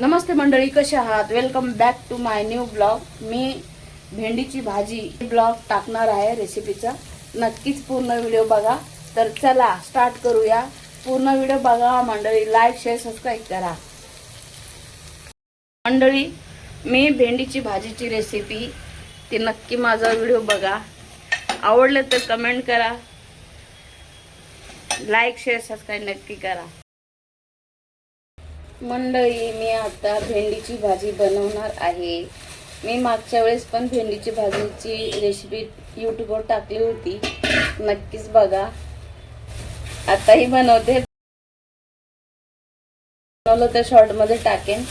नमस्ते मंडळी कसे आहात? Welcome back to my new blog मी भेंडीची भाजी ब्लॉग टाकणार आहे रेसिपीचा नक्कीच पूर्ण व्हिडिओ बघा. तर चला स्टार्ट करूया. पूर्ण व्हिडिओ बघा. मंडळी लाईक शेअर सबस्क्राईब करा. मंडळी मी भेंडीची भाजीची रेसिपी ती नक्की माझा व्हिडिओ बघा. आवडलं तर कमेंट करा. लाईक शेअर सबस्क्राईब नक्की करा. मंडळी मी आता भेंडीची भाजी बनवणार आहे. मी मागच्या वेळेस पण भेंडीची भाजीची रेसिपी यूट्यूबवर टाकली होती. नक्कीच बघा. आताही बनवते. बनवलं तर शॉर्टमध्ये टाकेन.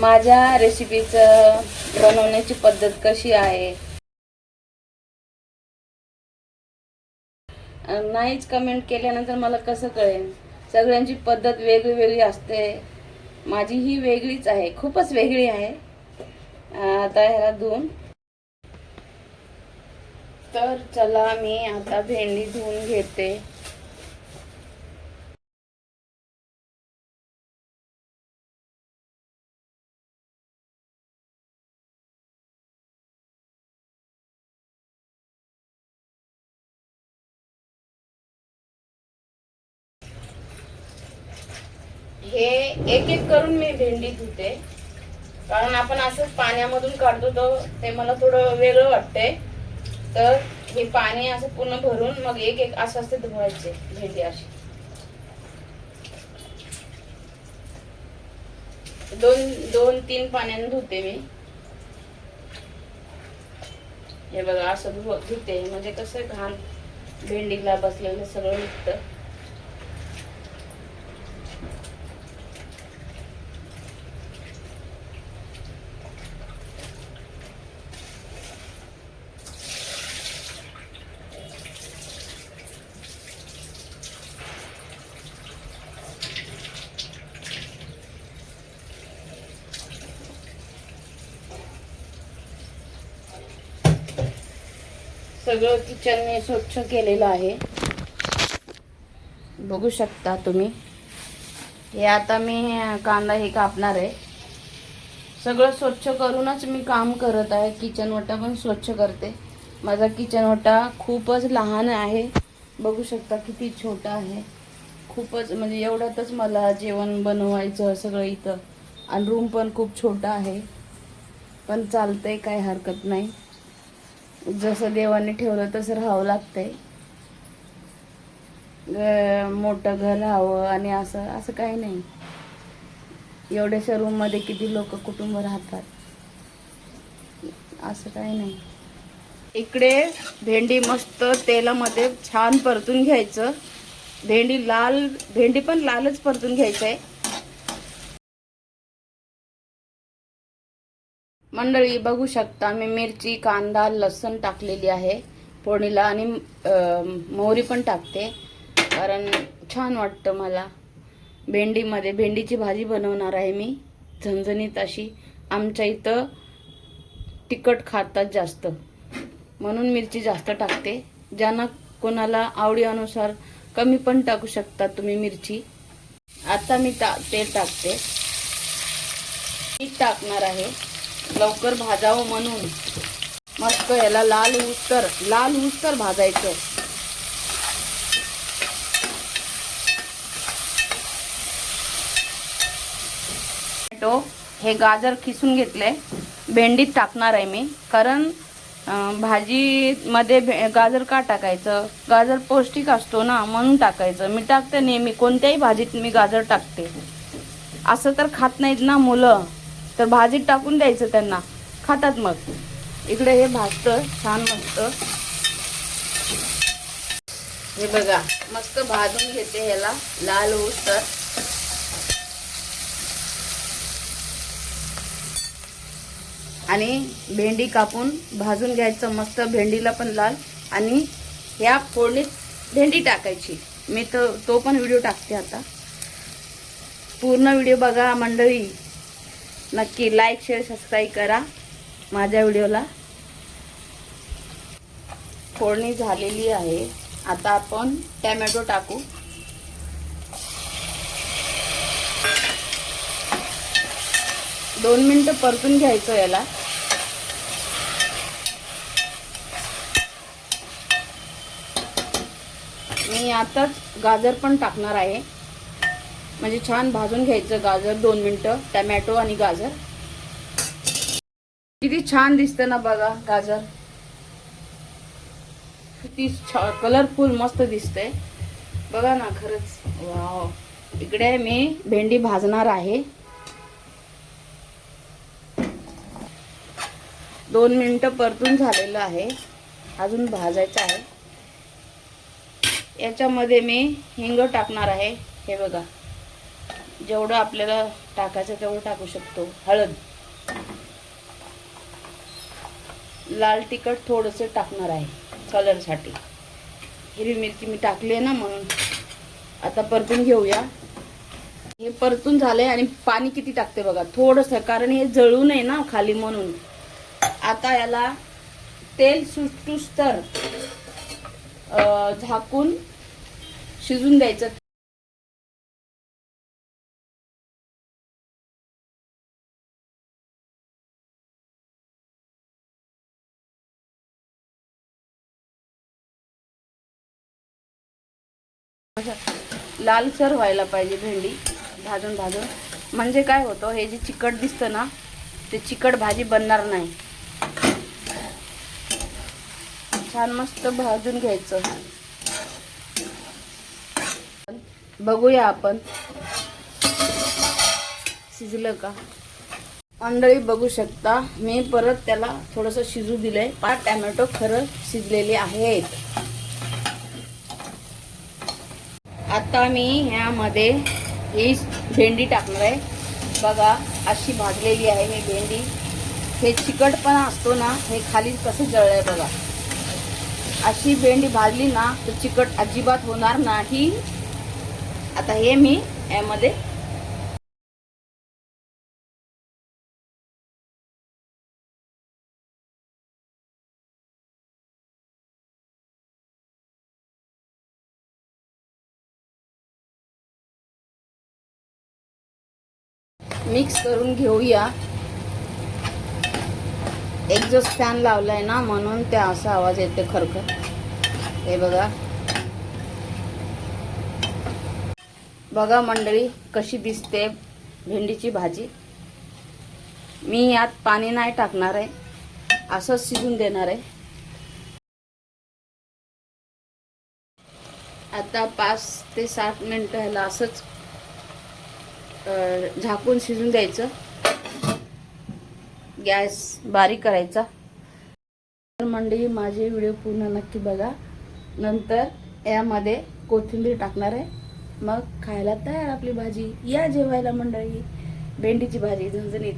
माझ्या रेसिपीचं बनवण्याची पद्धत कशी आहे? नाहीच कमेंट केल्यानंतर मला कसं कळेल? सगळ्यांची पद्धत वेगळी वेगळी असते. माझी ही वेगळीच आहे खूपच वेगळी आहे. आता ह्याला धुवून. तर चला मी आता भेंडी धुवून घेते. हे एक एक करून मी भेंडी धुते. कारण आपण असंच पाण्यामधून काढतो तर ते मला थोडं वेगळं वाटतंय. तर हे पाणी असं पूर्ण भरून मग एक एक असं असते धुवायचे भेंडी अशी. दोन दोन तीन पाण्याने धुते मी. हे बघा असं धु धुते. म्हणजे कसं घाण भेंडीला बसलेलं सगळं निघतं. सगळं किचन मी स्वच्छ केलेलं आहे. बघू शकता तुम्ही. हे आता मी कांदा हे कापणार आहे. सगळं स्वच्छ करूनच मी काम करत आहे. किचनवटा पण स्वच्छ करते. माझा किचन वटा खूपच लहान आहे. बघू शकता किती छोटा आहे. खूपच म्हणजे एवढ्यातच मला जेवण बनवायचं सगळं इथं. आणि रूम पण खूप छोटा आहे. पण चालतंय काय हरकत नाही. जसं देवाने ठेवलं तसं राहावं लागतंय. मोठं घर राहावं आणि असं असं काही नाही. एवढ्याशा रूममध्ये किती लोक कुटुंब राहतात. असं काही नाही. इकडे भेंडी मस्त तेलामध्ये छान परतून घ्यायचं. भेंडी लाल भेंडी पण लालच परतून घ्यायचं आहे मंडळी बघू शकता मी मिरची कांदा लसूण टाकलेली आहे फोडणीला आणि मोहरी पण टाकते. कारण छान वाटतं मला. भेंडीमध्ये भेंडीची भाजी बनवणार आहे मी. झणझणीत अशी आमच्या इथं तिखट खातात जास्त. म्हणून मिरची जास्त टाकते. ज्यांना कोणाला आवडीनुसार कमी पण टाकू शकता तुम्ही मिरची. आता मी ता तेल टाकते. मीठ टाकणार आहे. लवकर भाजावं म्हणून. मस्त याला लाल उस्तर लाल उस्तर भाजायचं. टोमॅटो हे गाजर खिसून घेतले. भेंडीत टाकणार आहे मी. कारण भाजीमध्ये भे- गाजर का टाकायचं? गाजर पौष्टिक असतो ना म्हणून टाकायचं. मी टाकते नेहमी. कोणत्याही भाजीत मी गाजर टाकते. असं तर खात नाहीत ना मुलं. तर भाजीत टाकून द्यायचं त्यांना. खातात मग. इकडे हे भाजतं छान मस्त. हे बघा मस्त भाजून घेते ह्याला लाल ऊस तर आणि भेंडी कापून भाजून घ्यायचं मस्त भेंडीला पण लाल. आणि ह्या फोडणीत भेंडी टाकायची. मी तर तो पण व्हिडिओ टाकते आता. पूर्ण व्हिडिओ बघा मंडळी. नक्की लाईक शेअर सबस्क्राईब करा माझ्या व्हिडिओला. फोडणी झालेली आहे. आता आपण टॅमॅटो टाकू. दोन मिनटं परतून घ्यायचं याला. मी आताच गाजर पण टाकणार आहे. म्हणजे छान भाजून घ्यायचं गाजर दोन मिनटं टमॅटो आणि गाजर. किती छान दिसतं ना बघा गाजर. किती कलरफुल मस्त दिसतंय. बघा ना खरंच. वाव इकडे मी भेंडी भाजणार आहे. दोन मिनटं परतून झालेलं आहे. अजून भाजायचं आहे. याच्यामध्ये मी हिंग टाकणार आहे. हे बघा. जेवढं आपल्याला टाकायचं तेवढं टाकू शकतो. हळद. लाल तिखट थोडंसं टाकणार आहे कलरसाठी. हिरवी मिरची मी टाकली आहे ना म्हणून. आता परतून घेऊया. हे परतून झालंय आणि पाणी किती टाकते बघा. थोडंसं कारण हे जळू नये ना खाली म्हणून. आता याला तेल सुटूस तर झाकून शिजून द्यायचं. लालसर व्हायला पाहिजे भेंडी भाजून भाजून. म्हणजे काय होतं हे जे चिकट दिसतं ना ते चिकट भाजी बनणार नाही. छान मस्त भाजून घ्यायचं. बघूया आपण. शिजलं का? मंडळी बघू शकता मी परत त्याला थोडंसं शिजू दिलंय. पाच टॅमॅटो खरं शिजलेले आहेत. आता मी ह्यामध्ये ही भेंडी टाकणार आहे. बघा अशी भाजलेली आहे ही भेंडी. हे चिकटपणा असतो ना हे खाली कसं जळलंय बघा. अशी भेंडी भाजली ना तर चिकट अजिबात होणार नाही. आता हे मी यामध्ये मिक्स करून घेऊया. एक्झॉस्ट फॅन लावलाय ना म्हणून त्या असा आवाज येते खरखर. हे बघा. बघा मंडळी कशी दिसते भेंडीची भाजी. मी यात पाणी नाही टाकणार आहे. असंच शिजून देणार आहे. आता पाच ते सात मिनटं ह्याला असंच झाकून शिजून द्यायचं. गॅस बारीक करायचा. तर मंडळी माझे व्हिडिओ पूर्ण नक्की बघा. नंतर यामध्ये कोथिंबीर टाकणार आहे. मग खायला तयार आपली भाजी. या जेवायला मंडळी भेंडीची भाजी झणझणीत.